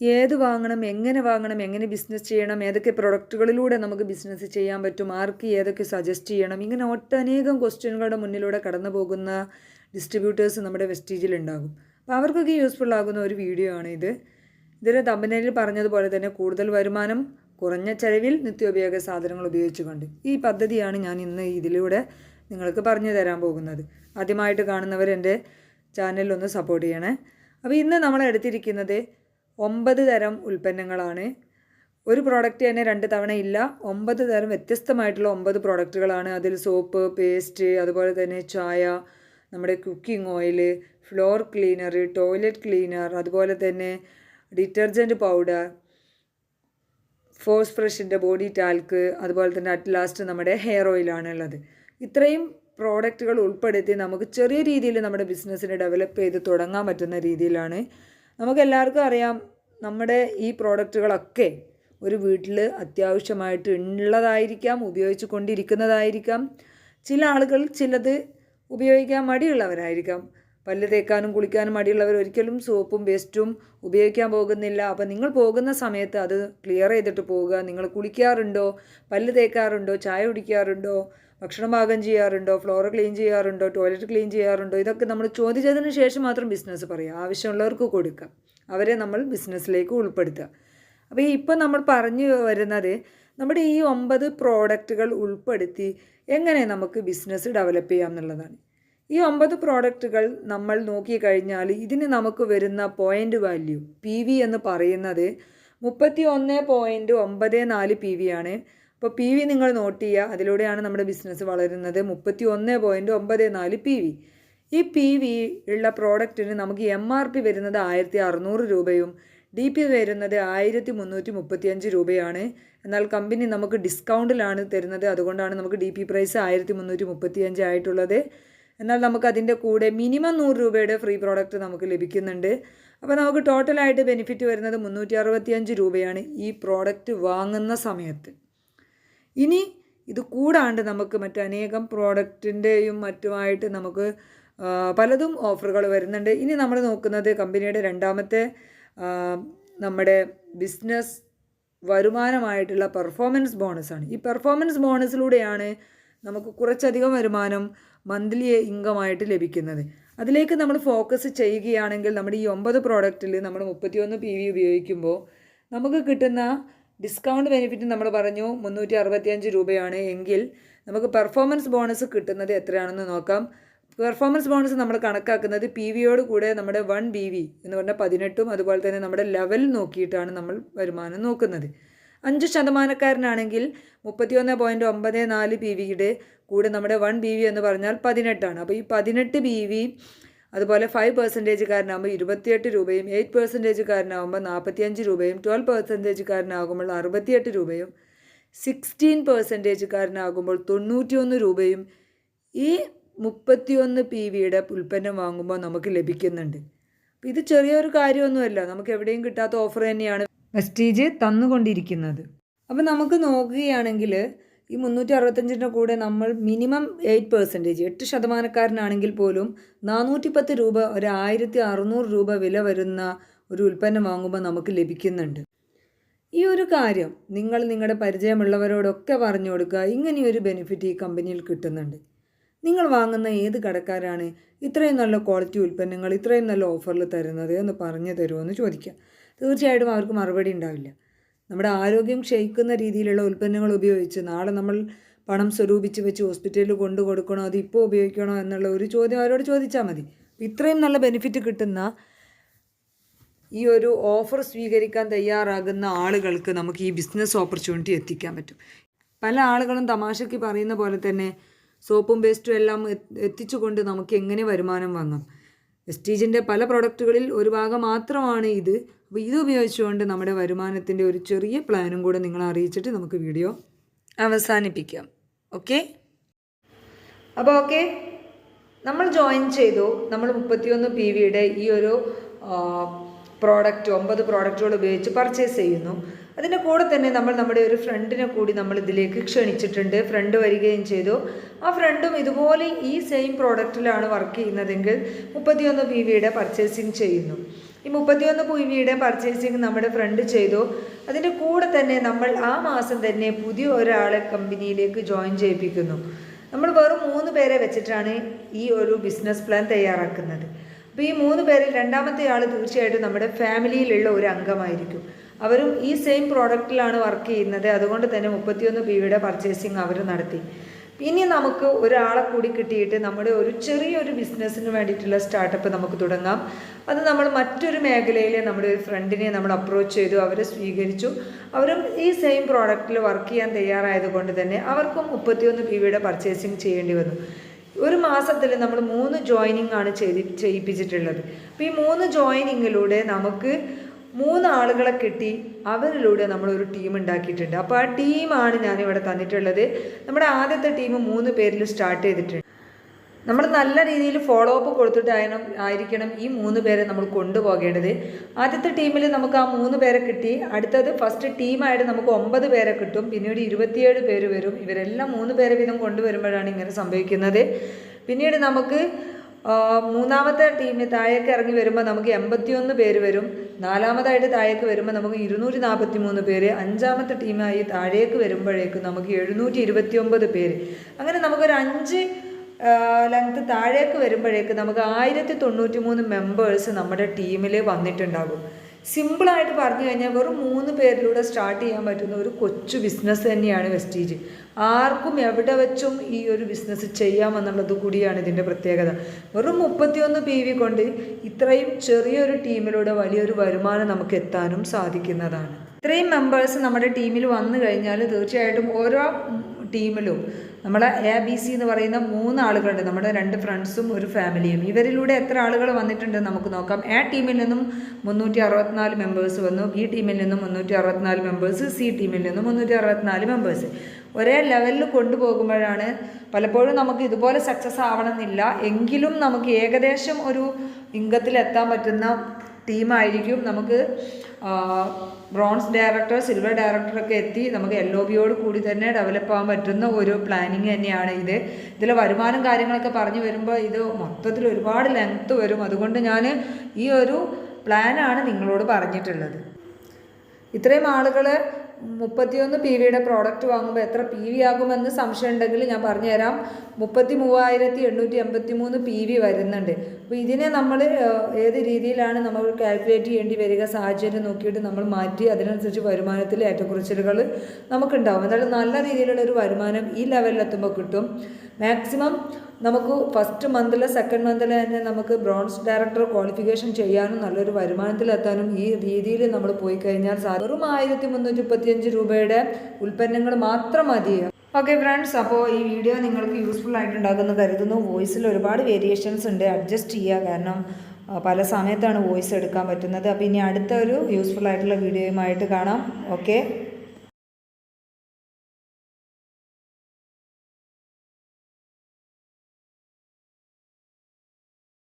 ഏത് വാങ്ങണം എങ്ങനെ വാങ്ങണം എങ്ങനെ ബിസിനസ് ചെയ്യണം ഏതൊക്കെ പ്രൊഡക്റ്റുകളിലൂടെ നമുക്ക് ബിസിനസ് ചെയ്യാൻ പറ്റും ആർക്ക് ഏതൊക്കെ സജസ്റ്റ് ചെയ്യണം ഇങ്ങനെ ഒട്ടനേകം ക്വസ്റ്റ്യനുകളുടെ മുന്നിലൂടെ കടന്നു പോകുന്ന ഡിസ്ട്രിബ്യൂട്ടേഴ്സ് നമ്മുടെ വെസ്റ്റീജിലുണ്ടാകും അപ്പോൾ അവർക്കൊക്കെ യൂസ്ഫുൾ ആകുന്ന ഒരു വീഡിയോ ആണ് ഇത്. ഇതിൽ തമ്പനയിൽ പറഞ്ഞതുപോലെ തന്നെ കൂടുതൽ വരുമാനം കുറഞ്ഞ ചെലവിൽ നിത്യോപയോഗ സാധനങ്ങൾ ഉപയോഗിച്ചുകൊണ്ട്. ഈ പദ്ധതിയാണ് ഞാൻ ഇന്ന് ഇതിലൂടെ നിങ്ങൾക്ക് പറഞ്ഞു തരാൻ പോകുന്നത്. ആദ്യമായിട്ട് കാണുന്നവർ എന്റെ ചാനലിലൊന്ന് സപ്പോർട്ട് ചെയ്യണേ. അപ്പോൾ ഇന്ന് നമ്മൾ എടുത്തിരിക്കുന്നത് ഒമ്പത് തരം ഉൽപ്പന്നങ്ങളാണ്. ഒരു പ്രോഡക്റ്റ് തന്നെ രണ്ട് തവണ ഇല്ല. ഒമ്പത് തരം വ്യത്യസ്തമായിട്ടുള്ള ഒമ്പത് പ്രോഡക്റ്റുകളാണ് അതിൽ സോപ്പ് പേസ്റ്റ് അതുപോലെ തന്നെ ചായ നമ്മുടെ cooking oil floor cleaner toilet cleaner അതുപോലെ തന്നെ ഡിറ്റർജന്റ് പൗഡർ ഫോഴ്സ് ഫ്രഷിന്റെ ബോഡി ടാൽക്ക് അതുപോലെ തന്നെ അറ്റ് ലാസ്റ്റ് നമ്മുടെ ഹെയർ ഓയിലാണ് ഉള്ളത് ഇത്രയും പ്രോഡക്റ്റുകൾ ഉൾപ്പെടുത്തി നമുക്ക് ചെറിയ രീതിയിൽ നമ്മുടെ ബിസിനസ്സിനെ ഡെവലപ്പ് ചെയ്ത് തുടങ്ങാൻ പറ്റുന്ന രീതിയിലാണ് നമുക്ക് എല്ലാവർക്കും അറിയാം നമ്മുടെ ഈ പ്രോഡക്റ്റുകളൊക്കെ ഒരു വീട്ടിൽ അത്യാവശ്യമായിട്ട് ഉള്ളതായിരിക്കാം ഉപയോഗിച്ചു കൊണ്ടിരിക്കുന്നതായിരിക്കാം. ചില ആളുകൾ ചിലത് ഉപയോഗിക്കാൻ മടിയുള്ളവരായിരിക്കാം. പല്ല് തേക്കാനും കുളിക്കാനും മടിയുള്ളവർ ഒരിക്കലും സോപ്പും പേസ്റ്റും ഉപയോഗിക്കാൻ പോകുന്നില്ല. അപ്പോൾ നിങ്ങൾ പോകുന്ന സമയത്ത് അത് ക്ലിയർ ചെയ്തിട്ട് പോവുക നിങ്ങൾ കുളിക്കാറുണ്ടോ? പല്ല് തേക്കാറുണ്ടോ? ചായ കുടിക്കാറുണ്ടോ? ഭക്ഷണം പാകം ചെയ്യാറുണ്ടോ? ഫ്ലോർ ക്ലീൻ ചെയ്യാറുണ്ടോ? ടോയ്ലറ്റ് ക്ലീൻ ചെയ്യാറുണ്ടോ? ഇതൊക്കെ നമ്മൾ ചോദിച്ചതിന് ശേഷം മാത്രം ബിസിനസ് പറയുക ആവശ്യമുള്ളവർക്ക് കൊടുക്കുക. അവരെ നമ്മൾ ബിസിനസ്സിലേക്ക് ഉൾപ്പെടുത്തുക. അപ്പോൾ ഇപ്പം നമ്മൾ പറഞ്ഞു വരുന്നത് നമ്മുടെ ഈ ഒമ്പത് പ്രോഡക്റ്റുകൾ ഉൾപ്പെടുത്തി എങ്ങനെ നമുക്ക് ബിസിനസ് ഡെവലപ്പ് ചെയ്യാം എന്നുള്ളതാണ്. ഈ ഒമ്പത് പ്രോഡക്റ്റുകൾ നമ്മൾ നോക്കിക്കഴിഞ്ഞാൽ ഇതിന് നമുക്ക് വരുന്ന പോയിന്റ് വാല്യൂ പി വി എന്ന് പറയുന്നത് മുപ്പത്തി ഒന്ന് പോയിന്റ് ഒമ്പത് നാല് പി വി ആണ്. അപ്പോൾ പി വി നിങ്ങൾ നോട്ട് ചെയ്യുക. അതിലൂടെയാണ് നമ്മുടെ ബിസിനസ് വളരുന്നത്. മുപ്പത്തി ഒന്ന് പോയിന്റ് ഒമ്പത് നാല് പി വി ഈ പി വി ഉള്ള പ്രോഡക്റ്റിന് നമുക്ക് എം ആർ പി വരുന്നത് ആയിരത്തി അറുന്നൂറ് രൂപയും ഡി പി വരുന്നത് ആയിരത്തി മുന്നൂറ്റി മുപ്പത്തിയഞ്ച് രൂപയാണ്. എന്നാൽ കമ്പനി നമുക്ക് ഡിസ്കൗണ്ടിലാണ് തരുന്നത്. അതുകൊണ്ടാണ് നമുക്ക് ഡി പി പ്രൈസ് ആയിരത്തി മുന്നൂറ്റി മുപ്പത്തിയഞ്ച് ആയിട്ടുള്ളത്. എന്നാൽ നമുക്ക് അതിന്റെ കൂടെ മിനിമം നൂറ് രൂപയുടെ ഫ്രീ പ്രോഡക്റ്റ് നമുക്ക് ലഭിക്കുന്നുണ്ട്. അപ്പോൾ നമുക്ക് ടോട്ടലായിട്ട് ബെനിഫിറ്റ് വരുന്നത് മുന്നൂറ്റി അറുപത്തിയഞ്ച് രൂപയാണ് ഈ പ്രോഡക്റ്റ് വാങ്ങുന്ന സമയത്ത്. ഇനി ഇത് കൂടാണ്ട് നമുക്ക് മറ്റനേകം പ്രോഡക്റ്റിന്റെയും മറ്റുമായിട്ട് നമുക്ക് പലതും ഓഫറുകൾ വരുന്നുണ്ട്. ഇനി നമ്മൾ നോക്കുന്നത് കമ്പനിയുടെ രണ്ടാമത്തെ നമ്മുടെ ബിസിനസ് വരുമാനമായിട്ടുള്ള പെർഫോമൻസ് ബോണസാണ് ഈ പെർഫോമൻസ് ബോണസിലൂടെയാണ് നമുക്ക് കുറച്ചധികം വരുമാനം മന്ത്ലി ഇൻകമായിട്ട് ലഭിക്കുന്നത്. അതിലേക്ക് നമ്മൾ ഫോക്കസ് ചെയ്യുകയാണെങ്കിൽ നമ്മുടെ ഈ ഒമ്പത് പ്രോഡക്റ്റിൽ നമ്മൾ മുപ്പത്തിയൊന്ന് പി വി ഉപയോഗിക്കുമ്പോൾ നമുക്ക് കിട്ടുന്ന ഡിസ്കൗണ്ട് ബെനിഫിറ്റ് നമ്മൾ പറഞ്ഞു മുന്നൂറ്റി അറുപത്തിയഞ്ച് രൂപയാണ്. എങ്കിൽ നമുക്ക് പെർഫോമൻസ് ബോണസ് കിട്ടുന്നത് എത്രയാണെന്ന് നോക്കാം. പെർഫോമൻസ് ബോണസ് നമ്മൾ കണക്കാക്കുന്നത് പി വിയോട് കൂടെ നമ്മുടെ വൺ ബി വി എന്ന് പറഞ്ഞാൽ പതിനെട്ടും അതുപോലെ തന്നെ നമ്മുടെ ലെവൽ നോക്കിയിട്ടാണ് നമ്മൾ വരുമാനം നോക്കുന്നത്. അഞ്ച് ശതമാനക്കാരനാണെങ്കിൽ മുപ്പത്തിയൊന്ന് പോയിന്റ് ഒമ്പത് നാല് ബി വിയുടെ കൂടെ നമ്മുടെ വൺ ബി വി എന്ന് പറഞ്ഞാൽ പതിനെട്ടാണ്. അപ്പോൾ ഈ പതിനെട്ട് ബി വി അതുപോലെ ഫൈവ് പെർസെന്റേജുകാരനാകുമ്പോൾ ഇരുപത്തിയെട്ട് രൂപയും എയ്റ്റ് പെർസെന്റേജുകാരനാകുമ്പോൾ നാൽപ്പത്തിയഞ്ച് രൂപയും ട്വൽവ് പെർസെന്റേജുകാരനാകുമ്പോൾ അറുപത്തിയെട്ട് രൂപയും സിക്സ്റ്റീൻ പെർസെന്റേജുകാരനാകുമ്പോൾ തൊണ്ണൂറ്റിയൊന്ന് രൂപയും ഈ മുപ്പത്തിയൊന്ന് പി വിയുടെ ഉൽപ്പന്നം വാങ്ങുമ്പോൾ നമുക്ക് ലഭിക്കുന്നുണ്ട്. ഇത് ചെറിയൊരു കാര്യമൊന്നുമല്ല. നമുക്ക് എവിടെയും കിട്ടാത്ത ഓഫർ തന്നെയാണ് വെസ്റ്റീജ് തന്നുകൊണ്ടിരിക്കുന്നത്. അപ്പോൾ നമുക്ക് നോക്കുകയാണെങ്കിൽ ഈ മുന്നൂറ്റി അറുപത്തഞ്ചിന്റെ കൂടെ നമ്മൾ മിനിമം എയ്റ്റ് പെർസെന്റേജ് എട്ട് ശതമാനക്കാരനാണെങ്കിൽ പോലും നാനൂറ്റി പത്ത് രൂപ ഒരു ആയിരത്തി അറുന്നൂറ് രൂപ വില വരുന്ന ഒരു ഉൽപ്പന്നം വാങ്ങുമ്പോൾ നമുക്ക് ലഭിക്കുന്നുണ്ട്. ഈ ഒരു കാര്യം നിങ്ങൾ നിങ്ങളുടെ പരിചയമുള്ളവരോടൊക്കെ പറഞ്ഞു കൊടുക്കുക. ഇങ്ങനെയൊരു ബെനിഫിറ്റ് ഈ കമ്പനിയിൽ കിട്ടുന്നുണ്ട്. നിങ്ങൾ വാങ്ങുന്ന ഏത് കടക്കാരാണ് ഇത്രയും നല്ല ക്വാളിറ്റി ഉൽപ്പന്നങ്ങൾ ഇത്രയും നല്ല ഓഫറിൽ തരുന്നത് എന്ന് പറഞ്ഞു തരുമോ എന്ന് ചോദിക്കുക തീർച്ചയായിട്ടും അവർക്ക് മറുപടി ഉണ്ടാവില്ല. നമ്മുടെ ആരോഗ്യം ക്ഷയിക്കുന്ന രീതിയിലുള്ള ഉൽപ്പന്നങ്ങൾ ഉപയോഗിച്ച് നാളെ നമ്മൾ പണം സ്വരൂപിച്ച് വെച്ച് ഹോസ്പിറ്റലിൽ കൊണ്ടു കൊടുക്കണോ അത് ഇപ്പോൾ ഉപയോഗിക്കണോ എന്നുള്ള ഒരു ചോദ്യം അവരോട് ചോദിച്ചാൽ മതി. ഇത്രയും നല്ല ബെനിഫിറ്റ് കിട്ടുന്ന ഈ ഒരു ഓഫർ സ്വീകരിക്കാൻ തയ്യാറാകുന്ന ആളുകൾക്ക് നമുക്ക് ഈ ബിസിനസ് ഓപ്പർച്യൂണിറ്റി എത്തിക്കാൻ പറ്റും. പല ആളുകളും തമാശയ്ക്ക് പറയുന്ന പോലെ തന്നെ സോപ്പും പേസ്റ്റും എല്ലാം എത്തിച്ചുകൊണ്ട് നമുക്ക് എങ്ങനെ വരുമാനം വാങ്ങാം? വെസ്റ്റീജിന്റെ പല പ്രൊഡക്റ്റുകളിൽ ഒരു ഭാഗം മാത്രമാണ് ഇത്. അപ്പോൾ ഇത് ഉപയോഗിച്ചുകൊണ്ട് നമ്മുടെ വരുമാനത്തിന്റെ ഒരു ചെറിയ പ്ലാനും കൂടെ നിങ്ങളെ അറിയിച്ചിട്ട് നമുക്ക് വീഡിയോ അവസാനിപ്പിക്കാം. ഓക്കെ? അപ്പോൾ ഓക്കെ നമ്മൾ ജോയിൻ ചെയ്തു. നമ്മൾ മുപ്പത്തിയൊന്ന് പി വിയുടെ ഈ ഒരു പ്രോഡക്റ്റ് ഒമ്പത് പ്രോഡക്റ്റുകൾ ഉപയോഗിച്ച് പർച്ചേസ് ചെയ്യുന്നു. അതിന്റെ കൂടെ തന്നെ നമ്മൾ നമ്മുടെ ഒരു ഫ്രണ്ടിനെ കൂടി നമ്മൾ ഇതിലേക്ക് ക്ഷണിച്ചിട്ടുണ്ട്. ഫ്രണ്ട് വരികയും ചെയ്തു. ആ ഫ്രണ്ടും ഇതുപോലെ ഈ സെയിം പ്രോഡക്റ്റിലാണ് വർക്ക് ചെയ്യുന്നതെങ്കിൽ മുപ്പത്തിയൊന്ന് പി വിയുടെ പർച്ചേസിങ് ചെയ്യുന്നു. ഈ മുപ്പത്തിയൊന്ന് പി വിയുടെ പർച്ചേസിങ് നമ്മുടെ ഫ്രണ്ട് ചെയ്തു. അതിന്റെ കൂടെ തന്നെ നമ്മൾ ആ മാസം തന്നെ പുതിയ ഒരാളെ കമ്പനിയിലേക്ക് ജോയിൻ ചെയ്യിപ്പിക്കുന്നു. നമ്മൾ വെറും മൂന്ന് പേരെ വെച്ചിട്ടാണ് ഈ ഒരു ബിസിനസ് പ്ലാൻ തയ്യാറാക്കുന്നത്. അപ്പോൾ ഈ മൂന്ന് പേരിൽ രണ്ടാമത്തെ ആൾ തീർച്ചയായിട്ടും നമ്മുടെ ഫാമിലിയിലുള്ള ഒരു അംഗമായിരിക്കും. അവരും ഈ സെയിം പ്രോഡക്റ്റിലാണ് വർക്ക് ചെയ്യുന്നത്. അതുകൊണ്ട് തന്നെ മുപ്പത്തിയൊന്ന് പി വിയുടെ പർച്ചേസിങ് അവർ നടത്തി. ഇനി നമുക്ക് ഒരാളെ കൂടി കിട്ടിയിട്ട് നമ്മുടെ ഒരു ചെറിയൊരു ബിസിനസ്സിന് വേണ്ടിയിട്ടുള്ള സ്റ്റാർട്ടപ്പ് നമുക്ക് തുടങ്ങാം. അത് നമ്മൾ മറ്റൊരു മേഖലയിൽ നമ്മുടെ ഒരു ഫ്രണ്ടിനെ നമ്മൾ അപ്രോച്ച് ചെയ്തു അവരെ സ്വീകരിച്ചു. അവരും ഈ സെയിം പ്രോഡക്റ്റിൽ വർക്ക് ചെയ്യാൻ തയ്യാറായത് കൊണ്ട് തന്നെ അവർക്കും മുപ്പത്തിയൊന്ന് പി വിയുടെ പർച്ചേസിങ് ചെയ്യേണ്ടി വന്നു. ഒരു മാസത്തിൽ നമ്മൾ മൂന്ന് ജോയിനിങ് ആണ് ചെയ്തി ചെയ്യിപ്പിച്ചിട്ടുള്ളത്. അപ്പോൾ ഈ മൂന്ന് ജോയിനിങ്ങിലൂടെ നമുക്ക് മൂന്ന് ആളുകളെ കിട്ടി അവരിലൂടെ നമ്മളൊരു ടീം ഉണ്ടാക്കിയിട്ടുണ്ട്. അപ്പോൾ ആ ടീമാണ് ഞാനിവിടെ തന്നിട്ടുള്ളത്. നമ്മുടെ ആദ്യത്തെ ടീം മൂന്ന് പേരിൽ സ്റ്റാർട്ട് ചെയ്തിട്ടുണ്ട്. നമ്മൾ നല്ല രീതിയിൽ ഫോളോ അപ്പ് കൊടുത്തിട്ടായിരുന്നു ആയിരിക്കണം ഈ മൂന്ന് പേരെ നമ്മൾ കൊണ്ടുപോകേണ്ടത്. ആദ്യത്തെ ടീമിൽ നമുക്ക് ആ മൂന്ന് പേരെ കിട്ടി. അടുത്തത് ഫസ്റ്റ് ടീമായിട്ട് നമുക്ക് ഒമ്പത് പേരെ കിട്ടും. പിന്നീട് ഇരുപത്തിയേഴ് പേര് വരും. ഇവരെല്ലാം മൂന്ന് പേരെ വീതം കൊണ്ടുവരുമ്പോഴാണ് ഇങ്ങനെ സംഭവിക്കുന്നത്. പിന്നീട് നമുക്ക് മൂന്നാമത്തെ ടീമിൽ താഴേക്ക് ഇറങ്ങി വരുമ്പോൾ നമുക്ക് എൺപത്തിയൊന്ന് പേര് വരും. നാലാമതായിട്ട് താഴേക്ക് വരുമ്പോൾ നമുക്ക് ഇരുന്നൂറ്റി നാൽപ്പത്തി മൂന്ന് പേര്. അഞ്ചാമത്തെ ടീമായി താഴേക്ക് വരുമ്പോഴേക്കും നമുക്ക് എഴുന്നൂറ്റി ഇരുപത്തി ഒമ്പത് പേര്. അങ്ങനെ നമുക്കൊരു അഞ്ച് ലെങ്ത് താഴേക്ക് വരുമ്പോഴേക്ക് നമുക്ക് ആയിരത്തി തൊണ്ണൂറ്റി മൂന്ന് മെമ്പേഴ്സ് നമ്മുടെ ടീമിൽ വന്നിട്ടുണ്ടാകും. സിമ്പിളായിട്ട് പറഞ്ഞു കഴിഞ്ഞാൽ വെറും മൂന്ന് പേരിലൂടെ സ്റ്റാർട്ട് ചെയ്യാൻ പറ്റുന്ന ഒരു കൊച്ചു ബിസിനസ് തന്നെയാണ് വെസ്റ്റീജ് ആർക്കും എവിടെ വെച്ചും ഈ ഒരു ബിസിനസ് ചെയ്യാമെന്നുള്ളത് കൂടിയാണ് ഇതിന്റെ പ്രത്യേകത. വെറും മുപ്പത്തിയൊന്ന് പി വി കൊണ്ട് ഇത്രയും ചെറിയൊരു ടീമിലൂടെ വലിയൊരു വരുമാനം നമുക്ക് എത്താനും സാധിക്കുന്നതാണ്. ഇത്രയും മെമ്പേഴ്സ് നമ്മുടെ ടീമിൽ വന്നു കഴിഞ്ഞാൽ തീർച്ചയായിട്ടും ഓരോ ടീമിലും നമ്മൾ എ ബി സി എന്ന് പറയുന്ന മൂന്ന് ആളുകളുണ്ട്. നമ്മുടെ രണ്ട് ഫ്രണ്ട്സും ഒരു ഫാമിലിയും. ഇവരിലൂടെ എത്ര ആളുകൾ വന്നിട്ടുണ്ട് നമുക്ക് നോക്കാം. എ ടീമിൽ നിന്നും മുന്നൂറ്റി അറുപത്തിനാല് മെമ്പേഴ്സ് വന്നു. ബി ടീമിൽ നിന്നും മുന്നൂറ്റി അറുപത്തിനാല് മെമ്പേഴ്സ് സി ടീമിൽ നിന്നും മുന്നൂറ്റി അറുപത്തിനാല് മെമ്പേഴ്സ് ഒരേ ലെവലിൽ കൊണ്ടുപോകുമ്പോഴാണ് പലപ്പോഴും നമുക്ക് ഇതുപോലെ സക്സസ് ആവണമെന്നില്ല. എങ്കിലും നമുക്ക് ഏകദേശം ഒരു ഇംഗത്തിലെത്താൻ പറ്റുന്ന ടീമായിരിക്കും. നമുക്ക് ബ്രോൺസ് ഡയറക്ടർ സിൽവർ ഡയറക്ടറൊക്കെ എത്തി. നമുക്ക് എൽ ഒ ബിയോട് കൂടി തന്നെ ഡെവലപ്പ് ആകാൻ പറ്റുന്ന ഒരു പ്ലാനിങ് തന്നെയാണ് ഇത്. ഇതിലെ വരുമാനം കാര്യങ്ങളൊക്കെ പറഞ്ഞു വരുമ്പോൾ ഇത് മൊത്തത്തിൽ ഒരുപാട് ലെങ്ത്ത് വരും. അതുകൊണ്ട് ഞാൻ ഈ ഒരു പ്ലാനാണ് നിങ്ങളോട് പറഞ്ഞിട്ടുള്ളത്. ഇത്രയും ആളുകൾ മുപ്പത്തിയൊന്ന് പി വിയുടെ പ്രോഡക്റ്റ് വാങ്ങുമ്പോൾ എത്ര പി വി ആകുമെന്ന് സംശയം ഉണ്ടെങ്കിൽ ഞാൻ പറഞ്ഞുതരാം. മുപ്പത്തി മൂവായിരത്തി എണ്ണൂറ്റി എൺപത്തി മൂന്ന് പി വി വരുന്നുണ്ട്. അപ്പോൾ ഇതിനെ നമ്മൾ ഏത് രീതിയിലാണ് നമ്മൾ കാൽക്കുലേറ്റ് ചെയ്യേണ്ടി വരിക സാഹചര്യം നോക്കിയിട്ട് നമ്മൾ മാറ്റി അതിനനുസരിച്ച് വരുമാനത്തിൽ ഏറ്റക്കുറച്ചിലുകൾ നമുക്കുണ്ടാവും. എന്നാലും നല്ല രീതിയിലുള്ള ഒരു വരുമാനം ഈ ലെവലിലെത്തുമ്പോൾ കിട്ടും. മാക്സിമം നമുക്ക് ഫസ്റ്റ് മന്തിൽ സെക്കൻഡ് മന്തിൽ തന്നെ നമുക്ക് ബ്രോൺസ് ഡയറക്ടർ ക്വാളിഫിക്കേഷൻ ചെയ്യാനും നല്ലൊരു വരുമാനത്തിലെത്താനും ഈ രീതിയിൽ നമ്മൾ പോയി കഴിഞ്ഞാൽ വെറും ആയിരത്തി മുന്നൂറ്റി രൂപയുടെ ഉൽപ്പന്നങ്ങൾ മാത്രം മതി. ഓക്കെ ഫ്രണ്ട്സ് അപ്പോൾ ഈ വീഡിയോ നിങ്ങൾക്ക് യൂസ്ഫുൾ ആയിട്ടുണ്ടാകുമെന്ന് കരുതുന്നു. വോയിസിൽ ഒരുപാട് വേരിയേഷൻസ് ഉണ്ട്. അഡ്ജസ്റ്റ് ചെയ്യുക കാരണം പല സമയത്താണ് വോയിസ് എടുക്കാൻ പറ്റുന്നത്. അപ്പോൾ ഇനി അടുത്ത ഒരു യൂസ്ഫുൾ ആയിട്ടുള്ള വീഡിയോയുമായിട്ട് കാണാം. ഓക്കെ